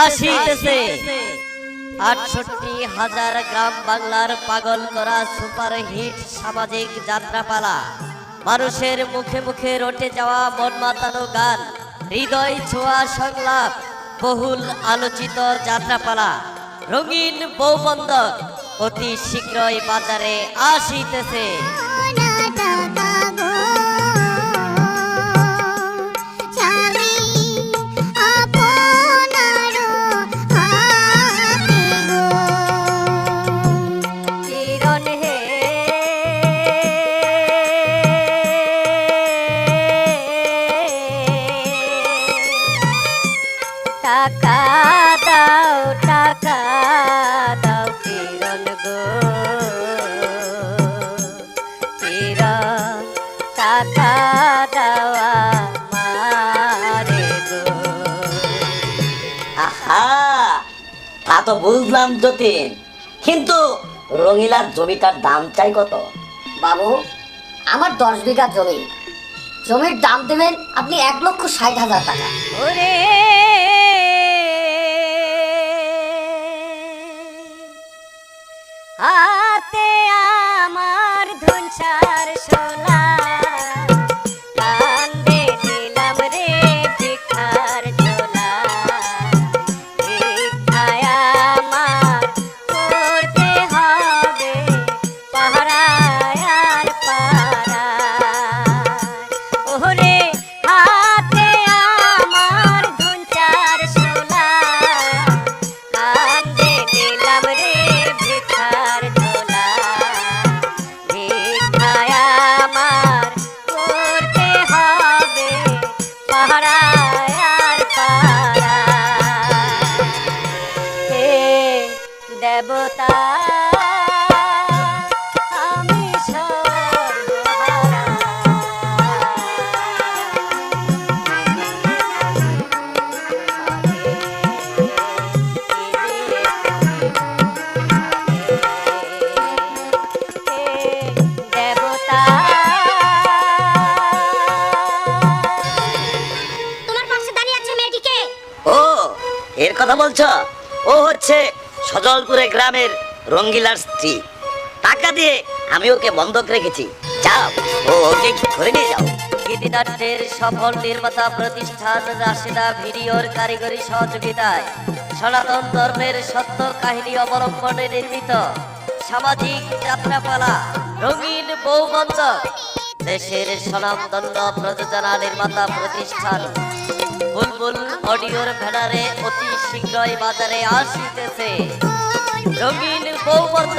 আসিতেছে আটষট্টি হাজার গ্রাম বাংলার পাগল করা সুপার হিট সামাজিক যাত্রাপালা। মানুষের মুখে মুখে রটে যাওয়া মন মাতানো গান হৃদয় ছোঁয়া সংলাপ বহুল আলোচিত যাত্রাপালা। রঙিন বৌবন্দক অতি শীঘ্রই বাজারে আসিতেছে। টাকা দাও টাকা দাও কিরণ গো। কিরণ টাকা দাও আমারে গো। আহা, তা তো বুঝলাম যতীন। কিন্তু রঙিলার জমিটার দাম চাই কত? বাবু, আমার দশ বিঘা জমি। জমির দাম দেবেন আপনি এক লক্ষ ষাট হাজার টাকা। ওরে ধনসার দেবতা এর কথা বলছো? ও হচ্ছে সজলপুরে গ্রামের রঙ্গিলার স্ত্রী। টাকা দিয়ে আমি ওকে বন্ধক রেখেছি। যাও ওকে ধরে নিয়ে যাও। গীতিনাট্যের সফল নির্মাতা প্রতিষ্ঠান রাশেদা ভিডিওর কারিগরি সহযোগিতায় সনাতন ধর্মের সত্য কাহিনী অবলম্বনে নির্মিত সামাজিক যাত্রাপালা, রঙিন বৌবন্ধক দেশের স্বনামধন্য প্রযোজনা নির্মাতা প্রতিষ্ঠান। বুলবুল অডিওর ভেড়ারে অতি শীঘ্রই বাজারে আসিতেছে। রঙিন বৌবর্ত